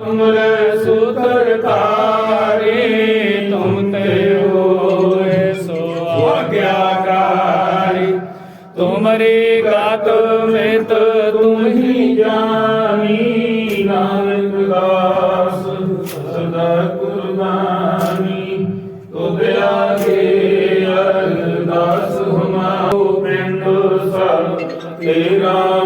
ਤੁਮਰੇ ਸੂਤਰਕਾਰੀ ਤੁਮ ਤੇ ਹੋਏ ਸੋ ਆਗਿਆਕਾਰੀ। ਤੁਮਰੀ ਗਤ ਮਿਤ ਤੁਮ ਹੀ ਜਾਣੀ, ਨਾਨਕ ਦਾਸ ਸਦਾ ਕੁਰਬਾਨੀ ਤੁਧ ਆਗੇ ਅਰਦਾਸ ਹਮਾਰੋ ਪਿੰਡ ਸਭ ਤੇਰਾ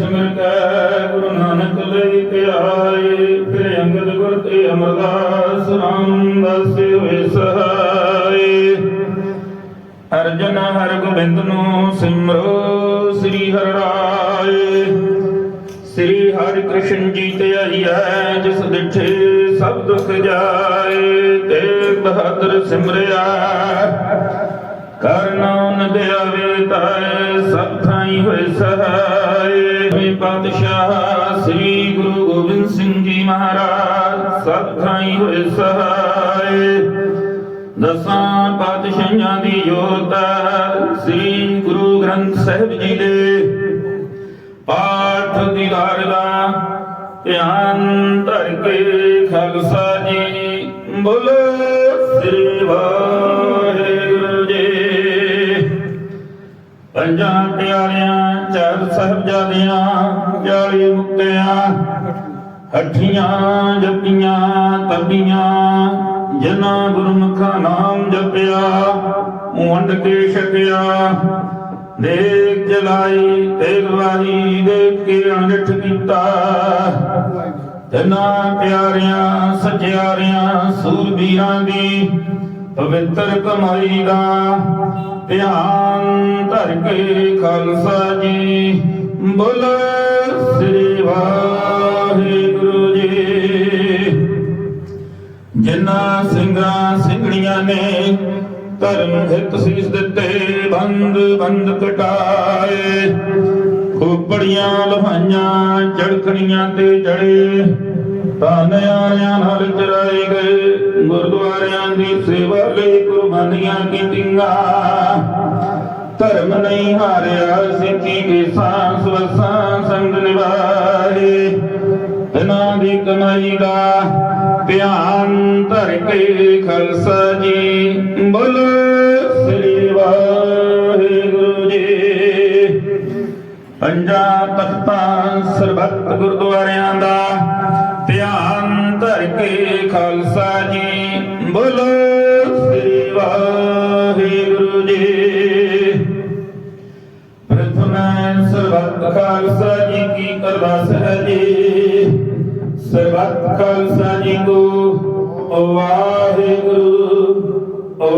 ਭਗਵਤੀ ਸਿਮਰ ਕੈ ਗੁਰੂ ਨਾਨਕ ਲਈ ਧਿਆਏ ਫਿਰ ਅੰਗਦ ਗੁਰ ਤੇ ਅਮਰਦਾਸ ਰਾਮਦਾਸ ਹੋਏ ਸਹਾਏ। ਅਰਜਨ ਹਰ ਗੋਬਿੰਦ ਨੂੰ ਸਿਮਰੋ ਸ੍ਰੀ ਹਰਿ ਰਾਏ ਸ੍ਰੀ ਹਰਿ ਕ੍ਰਿਸ਼ਨ ਜੀ ਤੇ ਆਈਐ ਜਿਸ ਦਿਠੇ ਸਭ ਦੁਖ ਜਾਏ, ਤੇ ਬਹਾਦਰ ਸਿਮਰਿਆ। ਕਰਨਾਨ ਦਿਆਵੇ ਤਾਏ ਸਭ ਥਾਈ ਹੋਏ ਸਹਾਏ। ਹੋਏ ਪਾਤਸ਼ਾਹ, ਸ੍ਰੀ ਗੁਰੂ ਗੋਬਿੰਦ ਸਿੰਘ ਜੀ ਮਹਾਰਾਜ, ਸਭ ਥਾਈ ਹੋਏ ਸਹਾਏ। ਦਸਾਂ ਪਾਤਸ਼ਾਹਾਂ ਦੀ ਜੋਤ ਸ੍ਰੀ ਗੁਰੂ ਗ੍ਰੰਥ ਸਾਹਿਬ ਜੀ ਦੇ। ਪਾਠ ਦੀਦਾਰ ਦਾ ਧਿਆਨ ਧਰ ਕੇ ਖਾਲਸਾ ਜੀ, ਬੋਲੋ, ਸ੍ਰੀ ਵਾਹਿਗੁਰੂ ਜੀ। ਪੰਜਾਂ ਪਿਆਰਿਆਂ ਚਾਰ ਸਾਹਿਬਜ਼ਾਦਿਆਂ, ਜਾਲੀ ਮੁਕਤਿਆਂ, ਹੱਠੀਆਂ ਜਪੀਆਂ ਤਪੀਆਂ ਜਿਨ੍ਹਾਂ ਗੁਰਮੁਖਾਂ ਨਾਮ ਜਪਿਆ ਵੰਡ ਕੇ ਛਕਿਆ। ਦੇਖ ਜਲਾਈ ਤੇ ਗਵਾਹੀ ਦੇਖ ਕੇ ਅਣਡਿਠ ਕੀਤਾ। ਤਿਨਾਂ ਪਿਆਰਿਆਂ, ਸਚਿਆਰਿਆਂ, ਸੂਰਬੀਰਾਂ ਦੀ ਪਵਿੱਤਰ ਕਮਾਈ ਦਾ ਧਿਆਨ ਧਰ ਕੇ ਖਾਲਸਾ ਜੀ। ਬੋਲੋ, ਸ੍ਰੀ ਵਾਹਿਗੁਰੂ ਜੀ। ਜਿਨ੍ਹਾਂ ਸਿੰਘਾਂ ਸਿੰਘਣੀਆਂ ਨੇ ਧਰਮ ਹਿਤ ਸੀਸ ਦਿੱਤੇ, ਬੰਦ ਬੰਦ ਕਟਾਏ। ਖੋਪੜੀਆਂ, ਲੋਹਾਈਆਂ ਚੜਖਣੀਆਂ ਤੇ ਜੜੇ। ਧਨ ਆਇਆਂ ਨਾਲ ਚਰਾਏ ਗਏ, ਗੁਰਦੁਆਰਿਆਂ ਦੀ ਸੇਵਾ ਲਈ ਕੁਰਬਾਨੀਆਂ ਕੀਤੀਆਂ। ਧਰਮ ਨਹੀਂ ਹਾਰਿਆ, ਸਿੱਖੀ ਕੇ ਸਾਂਸ ਵਸਾਂ ਸੰਗ ਨਿਭਾਏ। ਇਹਨਾਂ ਦੀ ਕਮਾਈ ਦਾ ਧਿਆਨ ਧਰ ਕੇ ਖਾਲਸਾ ਜੀ, ਬੋਲ ਸ੍ਰੀ ਵਾਹਿਗੁਰੂ ਜੀ। ਪੰਜਾਂ ਤਖਤਾਂ ਸਰਬੱਤ ਗੁਰਦੁਆਰਿਆਂ ਦਾ ਧਿਆਨ ਧਰ ਕੇ ਖਾਲਸਾ ਜੀ। ਬੋਲੋ ਸ੍ਰੀ ਵਾਹਿਗੁਰੂ ਜੀ। ਪ੍ਰਥਮ ਸਰਬੱਤ ਖਾਲਸਾ ਜੀ ਕੀ ਅਰਦਾਸ ਹੈ ਜੀ ਸਰਬੱਤ ਖਾਲਸਾ ਜੀ ਕੋ ਵਾਹਿਗੁਰੂ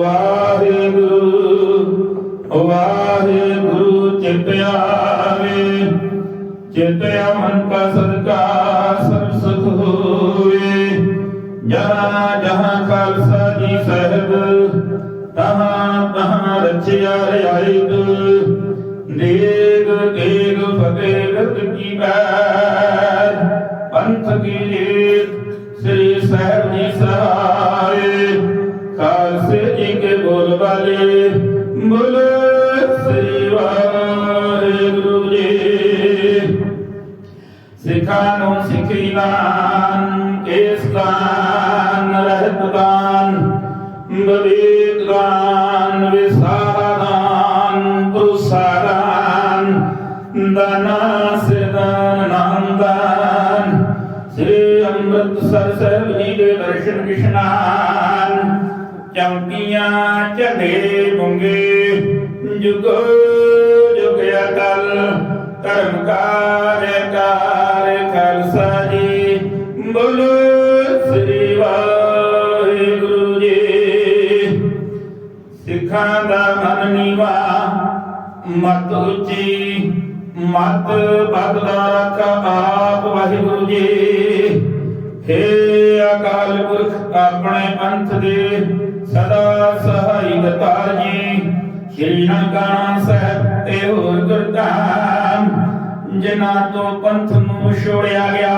ਵਾਹਿਗੁਰੂ ਵਾਹਿਗੁਰੂ, ਚਿਤ ਚਿਤ ਮਨ ਕਾ ਸਦਕਾ ਸਭ ਸੁਖ ਹੋਵੇ। ਜਹਾਂ ਜਹਾਂ ਖਾਲਸਾ ਜੀ ਸਾਹਿਬ, ਤਹਾਂ ਤਹਾਂ ਰਚਿਆ ਰਿਆਇਤ। ਨੇਗ ਤੇਗ ਫਤਿਹ ਗਤ ਕੀ ਬੈਰ ਪੰਥ ਕੀ ਜੀਤ ਵਿਸਾਰਾ ਦਾਨ ਪੁਰਸਾਰਾ ਦਾਨ ਦਾਨਾ ਸਿਦਾਨ ਨਾਮ ਦਾਨ ਸ੍ਰੀ ਅੰਮ੍ਰਿਤਸਰ ਸਾਹਿਬ ਜੀ ਦੇ ਦਰਸ਼ਨ ਇਸ਼ਨਾਨ ਚੌਂਕੀਆਂ ਝੰਡੇ ਬੁੰਗੇ, ਜੁਗੋ ਜੁਗ ਅਕਲ, ਧਰਮ ਕਾਰ ਸਿੱਖਾਂ ਦਾ ਮਨ ਨੀਵਾ। ਮਤ ਉੱਚੀ, ਮਤ ਬਦਦਾ ਰੱਖ ਆਪ ਵਾਹਿਗੁਰੂ ਜੀ। ਹੇ ਅਕਾਲ ਪੁਰਖ, ਆਪਣੇ ਪੰਥ ਦੇ ਸਦਾ ਸਹਾਈ ਦਤਾਰ ਜੀ। ਸ਼੍ਰੀ ਨਨਕਾਣਾ ਸਾਹਿਬ ਤੇ ਹੋਰ ਗੁਰਧਾਮ, ਜਿਨ੍ਹਾਂ ਤੋਂ ਪੰਥ ਨੂੰ ਛੋੜਿਆ ਗਿਆ।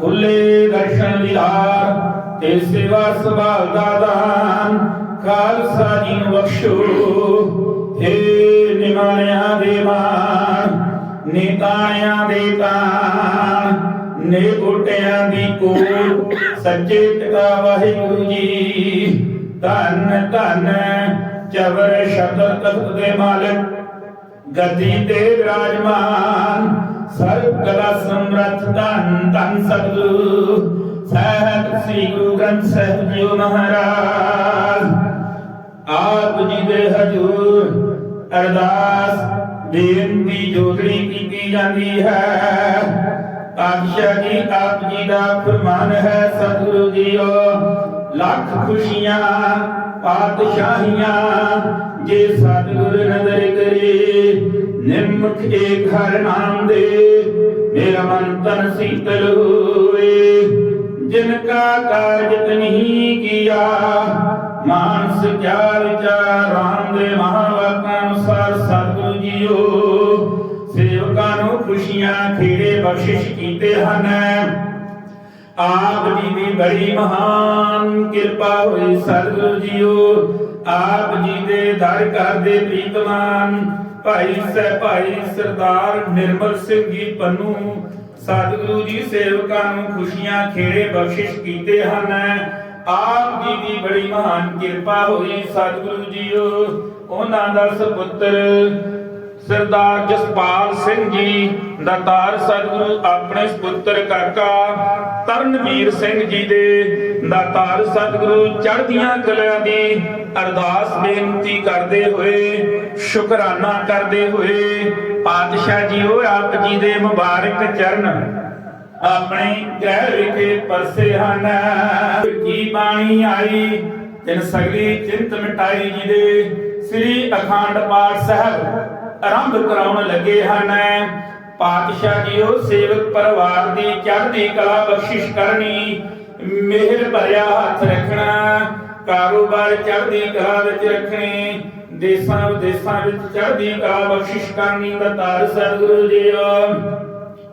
ਖੁੱਲੇ ਦਰਸ਼ਨ ਦਿਦਾਰ ਤੇ ਸੇਵਾ ਸੁਭਾਅ ਦਾ ਦਾਨ ਖਾਲਸਾ ਜੀ ਨੂੰ ਬਖਸ਼ੋ। ਏ ਨਿਮਾਣਿਆਂ ਦੇ ਮਾਣ, ਨਿਤਾਣਿਆਂ ਦੇ ਤਾਣ ਨੇ ਬੋਟਿਆਂ ਦੀ ਕੋਲ, ਸੱਚੇ ਪਿਤਾ ਵਾਹਿਗੁਰੂ ਜੀ। ਧੰਨ ਧੰਨ, ਚਵਰ ਸ਼ਬਦ ਤਖਤ ਦੇ ਮਾਲਕ ਗੱਦੀ ਤੇ ਵਿਰਾਜਮਾਨ ਸਰਬ ਕਲਾ ਸਮਰੱਥ ਧੰਨ ਧੰਨ ਸਤਿਗੁਰੂ ਸਾਹਿਬ ਸ੍ਰੀ ਗੁਰੂ ਗ੍ਰੰਥ ਸਾਹਿਬ ਜੀ ਮਹਾਰਾਜ। ਆਪ ਜੀ ਦੇ ਹਜੂਰ ਅਰਦਾਸ ਬੇਨਤੀ ਜੋਦੜੀ ਕੀਤੀ ਜਾਂਦੀ ਹੈ। ਪਾਤਸ਼ਾਹ ਜੀ, ਆਪ ਜੀ ਦਾ ਫਰਮਾਨ ਹੈ, ਸਤਿਗੁਰੂ ਜੀਓ, ਲੱਖ ਖੁਸ਼ੀਆਂ, ਪਾਤਸ਼ਾਹੀਆਂ, ਜੇ ਸਤਿਗੁਰ ਨਦਰ ਕਰੇ ਨਿਮਖ ਏਕ ਹਰ ਨਾਮ ਦੇ, ਮੇਰਾ ਮਨ ਤਨ ਸੀਤਲ ਹੋਏ ਜਿਨ ਕਾ ਕਾਰਜ ਤਨਹੀ ਕੀਆ ਮਾਨਸ ਕਿਆ ਵਿਚਾਰ ਦੇ ਮਹਾਵਾਕਾਂ ਅਨੁਸਾਰ ਸਤਿਗੁਰੂ ਜੀਓ। ਸੇਵਕਾਂ ਨੂੰ ਖੁਸ਼ੀਆਂ ਖੇੜੇ ਬਖਸ਼ਿਸ਼ ਕੀਤੇ ਹਨ। ਆਪ ਜੀ ਦੀ ਬੜੀ ਮਹਾਨ ਕਿਰਪਾ ਹੋਈ ਸਤਿਗੁਰੂ ਜੀਓ। ਆਪ ਜੀ ਦੇ ਦਰ ਘਰ ਦੇ ਪ੍ਰੀਤਮਾਨ ਭਾਈ ਸਹਿ ਭਾਈ ਸਰਦਾਰ ਨਿਰਮਲ ਸਿੰਘ ਜੀ ਪੰਨੂ ਸਤਿਗੁਰੂ ਜੀ ਸੇਵਕਾਂ ਨੂੰ ਖੁਸ਼ੀਆਂ ਖੇੜੇ ਬਖਸ਼ਿਸ਼ ਕੀਤੇ ਹਨ। ਆਪ ਜੀ ਦੀ ਬੜੀ ਮਹਾਨ ਕਿਰਪਾ ਹੋਈ ਸਤਿਗੁਰੂ ਜੀਓ ਉਹਨਾਂ ਦਾ ਸੁਪੁੱਤਰ ਸਰਦਾਰ ਜਸਪਾਲ ਸਿੰਘ ਜੀ ਦਾਤਾਰ ਸਤਿਗੁਰੂ ਆਪਣੇ ਸੁਪੁੱਤਰ ਕਾਕਾ ਤਰਨਵੀਰ ਸਿੰਘ ਜੀ ਦੇ ਦਾਤਾਰ ਸਤਿਗੁਰੂ ਚੜ੍ਹਦੀਆਂ ਕਲਿਆਂ ਦੀ ਅਰਦਾਸ ਬੇਨਤੀ ਕਰਦੇ ਹੋਏ, ਸ਼ੁਕਰਾਨਾ ਕਰਦੇ ਹੋਏ ਪਾਤਸ਼ਾਹ ਜੀ, ਉਹ ਆਪ ਜੀ ਦੇ ਮੁਬਾਰਕ ਚਰਨ ਆਪਣੇ ਗ੍ਰਹਿ ਵਿਖੇ ਪਰਸੇ ਹਨ। ਕੀ ਬਾਣੀ ਆਈ? ਤਿਨ ਸਗਲੀ ਚਿੰਤ ਮਿਟਾਈ ਜੀ ਦੇ ਸ੍ਰੀ ਅਖੰਡ ਪਾਠ ਸਾਹਿਬ ਆਰੰਭ ਕਰਾਉਣ ਲੱਗੇ ਹਨ। ਪਾਤਸ਼ਾਹ ਜੀ ਸੇਵਕ ਪਰਿਵਾਰ ਦੀ ਚੜ੍ਹਦੀ ਕਲਾ ਬਖਸ਼ਿਸ਼ ਕਰਨੀ, ਮਿਹਰ ਭਰਿਆ ਹੱਥ ਰੱਖਣਾ, ਕਾਰੋਬਾਰ ਚੜ੍ਹਦੀ ਕਲਾ ਵਿੱਚ ਰੱਖਣੇ ਦੇਸਾਂ ਵਿਦੇਸਾਂ ਵਿੱਚ ਚੜ੍ਹਦੀ ਕਲਾ ਬਖਸ਼ਿਸ਼ ਕਰਨੀ ਦਾ ਤਾਰ ਸਤਿਗੁਰੂ ਜੀ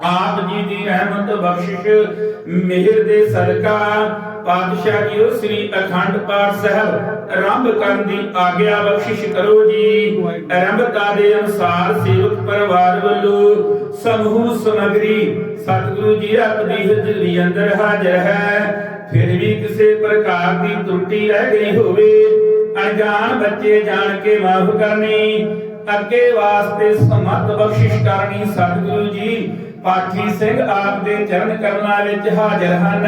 ਆਪ ਜੀ ਦੀ ਰਹਿਮਤ ਬਖਸ਼ਿਸ਼, ਮਿਹਰ ਦੇ ਸਦਕਾ। ਪਾਤਸ਼ਾਹ ਜੀ ਸ੍ਰੀ ਅਖੰਡ ਪਾਠ ਸਾਹਿਬ, ਆਰੰਭ ਕਰਨ ਦੀ ਆਗਿਆ ਬਖਸ਼ਿਸ਼ ਕਰੋ ਜੀ। ਆਰੰਭਤਾ ਦੇ ਅਨੁਸਾਰ ਸੇਵਕ ਪਰਿਵਾਰ ਵੱਲੋਂ ਸਮੂਹ ਸਮਗਰੀ ਸਤਿਗੁਰੂ ਜੀ ਆਪ ਹਜ਼ੂਰੀ ਅੰਦਰ ਹਾਜ਼ਰ ਹੈ। ਫਿਰ ਵੀ ਕਿਸੇ ਪ੍ਰਕਾਰ ਦੀ ਤਰੁੱਟੀ ਰਹਿ ਗਈ ਹੋਵੇ, ਅਣਜਾਣ ਬੱਚੇ ਜਾਣ ਕੇ ਮਾਫ ਕਰਨੀ। ਅੱਗੇ ਵਾਸਤੇ ਸਮਤ ਬਖਸ਼ਿਸ਼ ਕਰਨੀ ਸਤਿਗੁਰੂ ਜੀ। ਪਾਠੀ ਸਿੰਘ ਆਪ ਦੇ ਚਰਨ ਕਰਨਾ ਵਿੱਚ ਹਾਜ਼ਰ ਹਨ।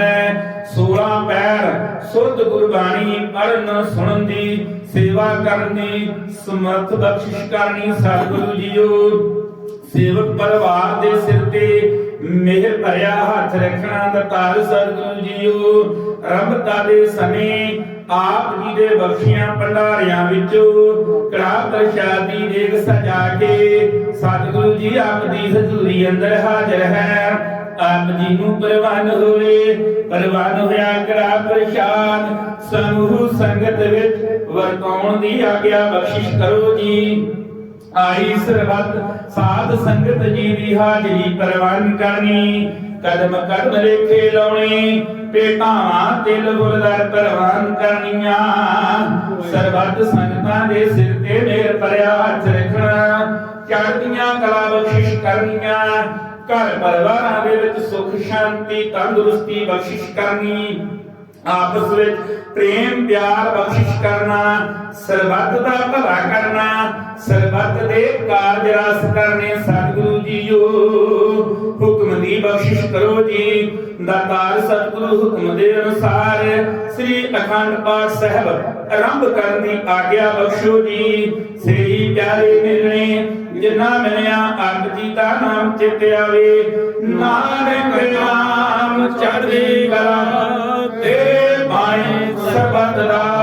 16 ਪੈਰ ਸੁਰਤ ਗੁਰਬਾਣੀ ਪੜਨ ਸੁਣਨ ਦੀ ਸੇਵਾ ਕਰਨੀ ਸਮਰਥ ਬਖਸ਼ਿਸ਼ ਕਰਨੀ ਸਤਿਗੁਰੂ ਜੀਓ। ਸੇਵਕ ਪਰਿਵਾਰ ਦੇ ਸਿਰ ਤੇ ਮਿਹਰ ਭਰਿਆ ਹੱਥ ਰੱਖਣਾ ਦਾ ਤਾਰ ਸਤਿਗੁਰੂ ਜੀਓ। ਰੱਬਤਾ ਦੇ ਸਮੇਂ ਆਪ ਜੀ ਦੇ ਬਖਸ਼ੀਆਂ ਭੰਡਾਰਿਆਂ ਵਿੱਚੋਂ ਕੜਾ ਪ੍ਰਸ਼ਾਦੀ ਦੇਗ ਸਜਾ ਕੇ ਸਤਿਗੁਰੂ ਜੀ ਆਪ ਦੀ ਹਜ਼ੂਰੀ ਅੰਦਰ ਹਾਜ਼ਰ ਹੈ। ਆਪ ਜੀ ਨੂੰ ਪ੍ਰਵਾਨ ਹੋਏ ਪ੍ਰਵਾਨ ਹੋਇਆ ਕੜਾ ਪ੍ਰਸ਼ਾਦ। ਸਮੂਹ ਸੰਗਤ ਵਿੱਚ ਵਰਤਾਉਣ ਦੀ ਆਗਿਆ ਬਖਸ਼ਿਸ਼ ਕਰੋ ਜੀ। ਆਈ ਸਰਬੱਤ, ਸਾਧ ਸੰਗਤ ਜੀ ਦੀ ਹਾਜ਼ਰੀ ਪ੍ਰਵਾਨ ਕਰਨੀ। ਕਦਮ ਕਦਮ ਰੇਖੇ ਲਾਉਣੀ ਪੇਟਾਵਾਂ ਤਿਲ ਗੁਰਦਰ ਪ੍ਰਵਾਨ ਕਰਨੀਆਂ। ਸਰਬੱਤ ਸੰਗਤਾਂ ਦੇ ਸਿਰ ਤੇ ਮੇਰ ਭਰਿਆ ਹੱਥ ਰੱਖਣਾ। ਚੜ੍ਹਦੀਆਂ ਕਲਾ ਬਖਸ਼ਿਸ਼ ਕਰਨੀਆਂ। ਘਰ ਪਰਿਵਾਰਾਂ ਦੇ ਵਿੱਚ ਸੁਖ, ਸ਼ਾਂਤੀ, ਤੰਦਰੁਸਤੀ ਬਖਸ਼ਿਸ਼ ਕਰਨੀ। ਆਪਸ ਵਿੱਚ ਪ੍ਰੇਮ, ਪਿਆਰ ਬਖਸ਼ਿਸ਼ ਕਰਨਾ। ਸਰਬੱਤ ਦਾ ਭਲਾ ਕਰਨਾ। ਸਰਬੱਤ ਦੇ ਕਾਰਜ ਰਸ ਕਰਨੇ ਸਤਿਗੁਰੂ ਜੀਓ। ਦੀ ਬਖਸ਼ਿਸ਼ ਕਰੋ ਜੀ। ਦਾਤਾਰ ਸਤਿਗੁਰੂ ਹੁਕਮ ਦੇ ਅਨੁਸਾਰ ਸ੍ਰੀ ਅਖੰਡ ਪਾਠ ਸਾਹਿਬ ਆਰੰਭ ਕਰਨ ਦੀ ਆਗਿਆ ਬਖਸ਼ੋ ਜੀ। ਸ੍ਰੀ ਪਿਆਰੇ ਮਿਲਣੇ ਜਿਨਾ ਮਿਲਿਆ ਆਪ ਜੀ ਦਾ ਨਾਮ ਚਿਤ ਆਵੇ। ਨਾਨਕ ਨਾਮ ਚੜ੍ਹਦੀ ਕਲਾ ਤੇ ਬਾਣੀ ਸਰਬੱਤ ਦਾ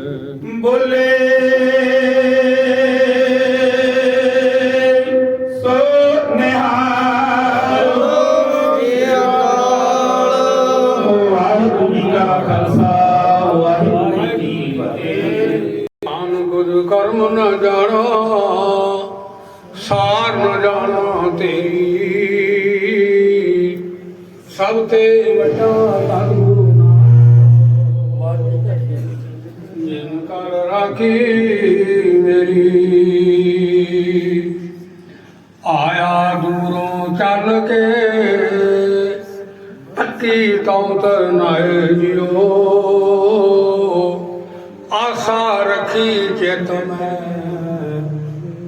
ਰਾਖੀ ਮੇਰੀ। ਆਇਆ ਦੂਰੋਂ ਚੱਲ ਕੇ ਅੱਤੀ ਤਉ ਤਰਨਾਏ ਜਿਓ ਆਸਾ ਰੱਖੀ ਚੇਤ ਮੈਂ,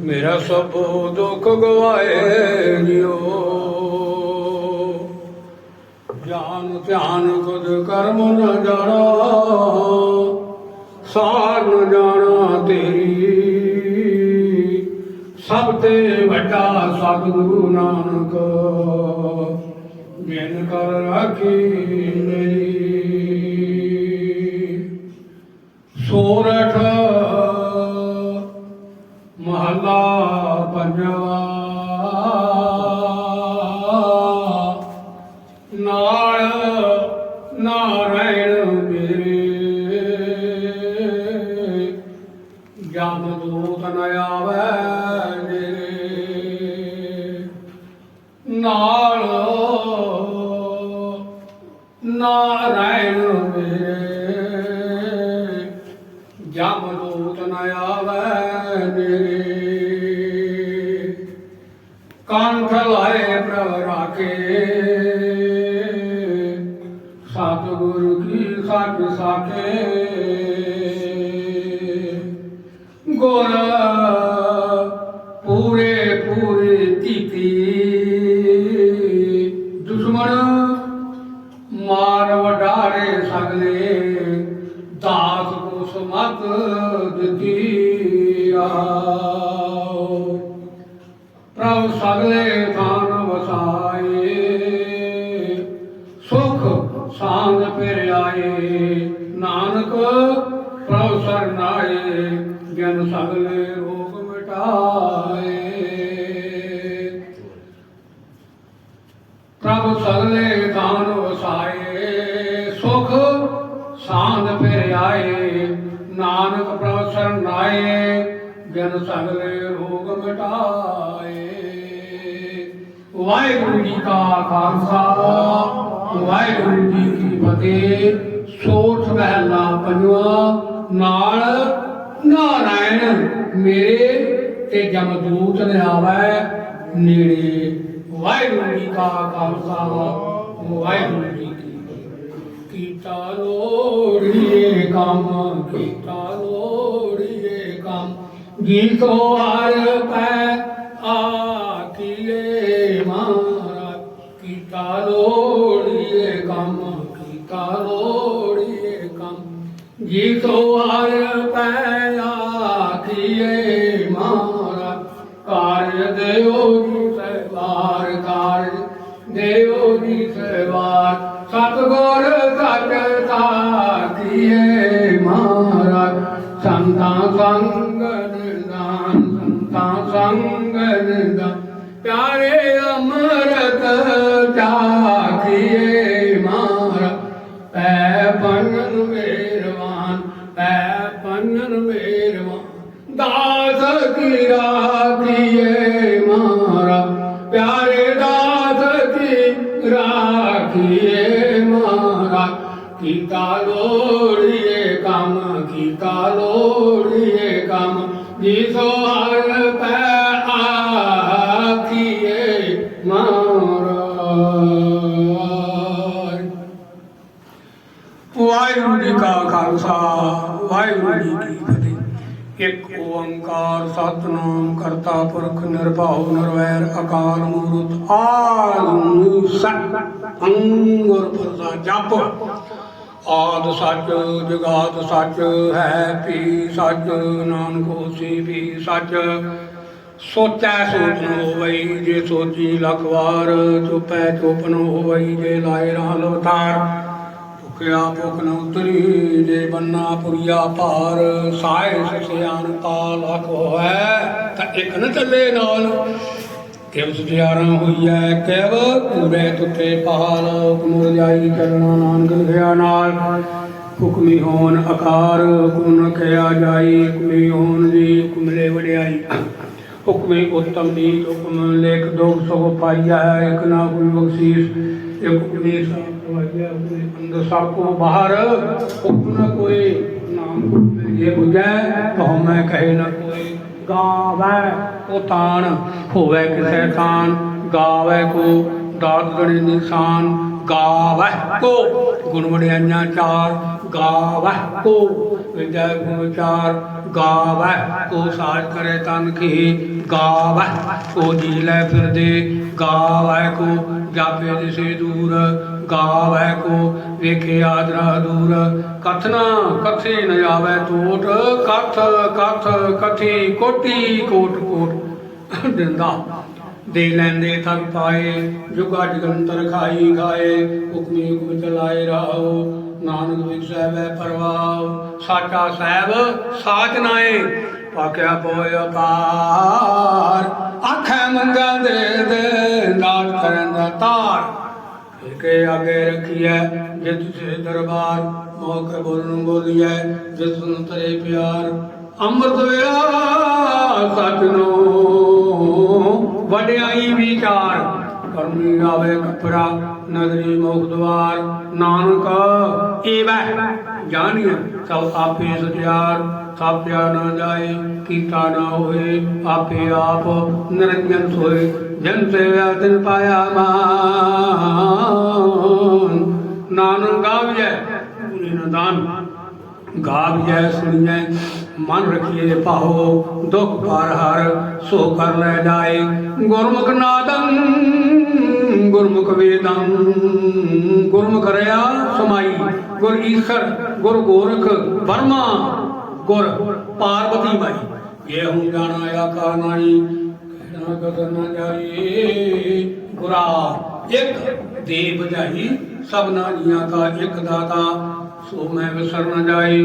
ਮੇਰਾ ਸਭ ਦੁੱਖ ਗਵਾਏ ਜਿਓ ਜਾਨ ਧਿਆਨ ਕੁਦ ਕਰਮ ਨ ਜਾਣਾ, ਸਾਰ ਜਾਣਾ ਤੇਰੀ। ਸਭ ਤੇ ਵੱਡਾ ਸਤਿਗੁਰੂ ਨਾਨਕ ਜਿਨ ਕਰ ਰਾਖੀ ਮੇਰੀ। ਨਾਰਾਇਣ ਮੇਰੇ ਜਮ ਦੂਤ ਨ ਆਵੈ ਮੇਰੇ। ਕੰਠ ਲਾਏ ਪ੍ਰਭ ਰਾਖੇ। ਸਤਿਗੁਰੂ ਕੀ ਸੱਚ ਸਾਖੇ। ਸਗਲੇ ਦਾਸ ਕੋ ਸਮਤ ਦਿੱਤੀ ਆਓ ਪ੍ਰਭ ਸਗਲੇ ਥਾਨ ਵਸਾਏ, ਸੁਖ ਸਾਂਗ ਫਿਰ ਆਏ ਨਾਨਕ ਪ੍ਰਭ ਸਰਨਾਏ ਜਨ ਸਗਲੇ ਰੋਗ ਮਿਟਾਏ। ਸਰਨਾਏ ਜਨ ਸਗਲੇ ਰੋਗ ਮਿਟਾਏ। ਵਾਹਿਗੁਰੂ ਜੀ ਕਾ ਖਾਲਸਾ, ਵਾਹਿਗੁਰੂ ਜੀ ਕੀ ਫਤਿਹ। ਸੋਠ ਮਹਿਲਾ ਪੰਜਵਾ, ਨਾਲ ਨਾਰਾਇਣ ਮੇਰੇ ਤੇ ਜਮਦੂਤ ਨੇ ਆਵੈ ਨੇੜੇ। ਵਾਹਿਗੁਰੂ ਜੀ ਕਾ ਖਾਲਸਾ, ਵਾਹਿਗੁਰੂ ਜੀ ਕੀ ਫਤਿਹ। ਕੀਤਾ ਲੋੜੀਏ ਕੰਮ, ਕੀਤਾ ਲੋੜੀਏ ਕੰਮ ਜੀਤੋ ਹਰ ਪੈ ਆਖੀਏ ਮਹਾਰਾਜ, ਕੀਤਾ ਲੋੜੀਏ ਕੰਮ, ਕੀਤਾ ਲੋੜੀਏ ਕੰਮ। ਜੀਤੋ ਹਰ ਪੈ ਆਖੀਏ ਮਹਾਰਾਜ, ਕਾਰਜ ਦੇਓ ਜੀ ਸਵਾਰ ਕਾਰਜ ਦਿਓ ਜੀ ਸਵਾਰ ਸਤਗੁਰ ਸੱਚ ਸਾਖੀਏ ਮਹਾਰਾਜ, ਸੰਤਾਂ ਸੰਗ ਪਿਆਰੇ ਅਮਰਤ ਚਾਖੀਏ ਮਹਾਰਾਜ ਪੈ ਪੰਨ ਮੇਰਵਾਨ ਪੈ ਪੰਨ ਮੇਰਵਾਨ। ਦਾਸ ਕੀ ਰਾਖੀਏ ਜੀ ਕਾ ਖਾਲਸਾ, ਵਾਹਿਗੁਰੂ ਜੀ ਕੀ ਫਤਿਹ। ਇੱਕ ਓੰਕਾਰ ਸਤਨਾਮ ਕਰਤਾ ਪੁਰਖ ਨਿਰਭਉ ਨਿਰਵੈਰ ਅਕਾਲ ਮੂਰਤ, ਆਦਿ ਸਤ ਅੰਗੁਰ ਪ੍ਰਸਾਦ ਜਪ। ਆਦ ਸੱਚ ਜਗਾਤ ਸੱਚ, ਹੈ ਪੀ ਸੱਚ, ਨਾਨਕ ਹੋਸੀ ਵੀ ਸੱਚ। ਸੋਚੈ ਸੋਚ ਨ ਹੋਵਈ, ਜੇ ਸੋਚੀ ਲੱਖ ਵਾਰ, ਚੁਪੈ ਚੁਪ ਨ ਹੋਵਈ, ਜੇ ਲਾਏ ਰਾਹ ਲੋਤਾਰ ਭੁਖਿਆ ਭੁਖ ਨ ਉਤਰੀ, ਜੇ ਬੰਨਾ ਪੁਰੀਆ ਭਾਰ ਸਾਇ ਸਿਆਨ ਤਾ ਲੱਖ ਹੋਐ ਤਾਂ ਇੱਕ ਨ ਚੱਲੇ ਨਾਲ। ਕਿਵ ਸੁਧਿਆਰਾਂ ਹੋਈਐ ਕਿਵ ਪੂਰੇ ਤੁਤੇ ਪਹਾਲ ਹੁਕਮ ਜਾਈ ਕਰਨਾ ਨਾਨਕ ਲਿਖਿਆ ਨਾਲ। ਹੁਕਮੀ ਹੋਣ ਆਕਾਰ ਹੁਕਮ ਰਖਿਆ ਜਾਈ, ਹੁਕਮੀ ਹੋਣ ਦੀ ਹੁਕਮਲੇ ਵਡਿਆਈ। ਹੁਕਮੇ ਉਤਮ ਦੀ ਹੁਕਮ, ਲੇਖ ਦੋਖ ਸੋ ਪਾਈਆ ਹੈ, ਇੱਕ ਨਾ ਕੋਈ ਬਖਸ਼ੀਸ਼, ਇੱਕ ਹੁਕਮੇ ਸਾਥ ਵਾਜਿਆ ਹੁਕਮੇ ਅੰਦਰ ਸਭ ਕੋ ਬਾਹਰ ਹੁਕਮ ਨ ਕੋਈ ਨਾਮ ਜੇ ਬੁਝੈ ਤਾਂ ਮੈਂ ਕਹੇ ਨ ਕੋਈ, ਗਾਵੈ ਕੋ ਤਾਣ ਹੋਵੇ ਕਿਸੈ ਤਾਣ ਗਾਵੈ ਕੋ, ਦਾਤ ਗਣੇ ਨਿਸ਼ਾਨ, ਗਾਵੈ ਕੋ, ਗੁਣ ਵਡਿਆਈਆਂ ਚਾਰ, ਗਾਵੈ ਕੋ, ਵਿਦਿਆ ਗੁਣ ਚਾਰ, ਗਾਵੈ ਕੋ, ਸਾਜ ਕਰੇ ਤਨ ਕੀ ਗਾਵੈ ਕੋ, ਜੀ ਲੈ ਫਿਰਦੇ, ਗਾਵੈ ਕੋ, ਜਾਪੇ ਦਿਸੇ ਦੂਰ ਗਾਵੈ ਕੋ, ਵੇਖੇ ਆਦਰਾ ਦੂਰ। ਕਥਨਾ ਕਥੇ ਨ ਆਵੈ ਟੋਟ ਕਥ ਕਥ, ਕਥੀ, ਕੋਟੀ, ਕੋਟ ਕੋਟ। ਦਿੰਦਾ। ਦੇ ਲੈਂਦੇ ਥਕ ਪਾਏ, ਜੁਗਾ ਜਗੰਤਰ ਖਾਈ ਖਾਏ, ਹੁਕਮੀ ਹੁਕਮ ਚਲਾਏ ਰਾਹੋ। ਨਾਨਕ ਵਿਖਸੈ ਵੈ ਪਰਵਾਹ। ਸਾਚਾ ਸਹਿਬ, ਸਾਚ ਨਾਏ। ਪਾਕਿਆ ਪੋਇ ਅਪਾਰ। ਆਖੇ ਮੰਗਾ ਦੇ ਦੇ, ਦਾਤ ਕਰਨ ਦਾ ਤਾਰ ਫਿਰ ਕੇ ਆਗੇ ਰਖੀਐ ਜਿਤ ਸੇ ਦਰਬਾਰ ਮੋਹ ਕੇ ਬੋਲਨ ਬੋਲੀਐ ਜਿਸ ਨੂੰ ਤਰੇ ਪਿਆਰ, ਅੰਮ੍ਰਿਤ ਵੇਲਾ ਸਤਨੋ ਵਡਿਆਈ ਵਿਚਾਰ। ਕਰਮੀ ਆਵੇ ਕਪੜਾ ਨਗਰੀ ਮੋਖ ਦਵਾਰ ਨਾਨਕ। ਏਵੈ। ਜਾਣਿਆ ਸਭ ਆਪੇ ਸਤਿਆਰ ਥਾਪਿਆ ਨਾ ਜਾਏ ਕੀਤਾ ਨਾ ਹੋਏ ਆਪੇ ਆਪ ਨਿਰੰਜਨ ਸੋਏ। ਜਨ ਸੇਵਿਆ ਤਿਨ ਪਾਇਆ ਮਾਨ ਨਾਨਕ ਗਾਵਿਐ ਪੂਰੀ ਨਦਾਨ ਗਾਵਿਐ ਸੁਣੀਐ ਮਨ ਰਖੀਏ ਪਾਹੋ ਦੁਖ ਪਾਰ ਹਰ ਸੋ ਕਰ ਲੈ ਜਾਏ ਗੁਰਮੁਖ ਨਾਦੰ। ਗੁਰਮੁਖ ਵੇਦੰ ਗੁਰਮੁਖ ਰਿਆ ਸਮਾਈ, ਗੁਰ ਈਸ਼ਰ, ਗੁਰ ਗੋਰਖ ਬਰਮਾ ਗੁਰ ਪਾਰਵਤੀ ਮਾਈ ਇਹ ਹੂੰ ਜਾਣਾ ਆਕਾ ਨਾਈ ਕਹਿਣਾ ਕਦਰ ਨਾ ਜਾਈ ਗੁਰਾ, ਇੱਕ ਦੇ ਬੁਝਾਈ ਸਭਨਾ ਜੀਆਂ ਦਾ ਇੱਕ ਦਾਤਾ, ਸੋ ਮੈਂ ਵਿਸਰ ਨ ਜਾਈ।